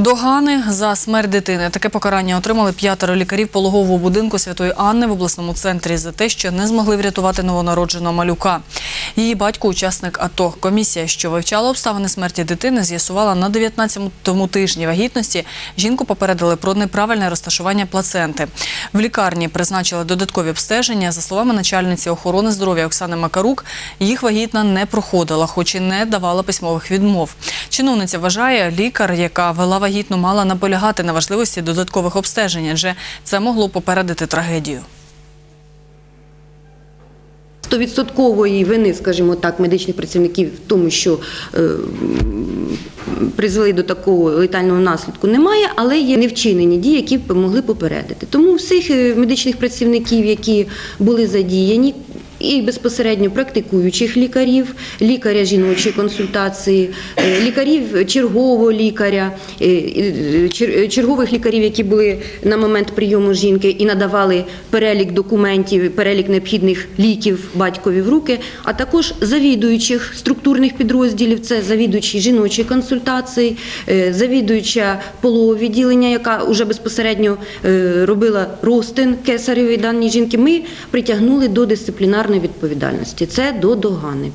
Догани за смерть дитини. Таке покарання отримали п'ятеро лікарів пологового будинку Святої Анни в обласному центрі за те, що не змогли врятувати новонародженого малюка. Її батько – учасник АТО. Комісія, що вивчала обставини смерті дитини, з'ясувала на 19-му тижні вагітності. Жінку попередили про неправильне розташування плаценти. В лікарні призначили додаткові обстеження. За словами начальниці охорони здоров'я Оксани Макарук, їх вагітна не проходила, хоч і не давала письмових відмов. Чиновниця вважає, лікар, яка вела вагітну, мала наполягати на важливості додаткових обстежень, адже це могло попередити трагедію. Стовідсоткової вини, скажімо так, медичних працівників в тому, що е, призвели до такого летального наслідку, немає, але є невчинені дії, які б могли попередити. Тому всіх е, медичних працівників, які були задіяні, і безпосередньо практикуючих лікарів, лікаря жіночої консультації, е, лікарів чергового лікаря, е, е, чер- чергових лікарів, які були на момент прийому жінки і надавали перелік документів, перелік необхідних ліків батькові в руки, а також завідуючих структурних підрозділів, це завідуючий жіночої консультації, завідуюча полового відділення, яка вже безпосередньо робила розтин кесаревої даної жінки. Ми притягнули до дисциплінарної відповідальності. Це до догани.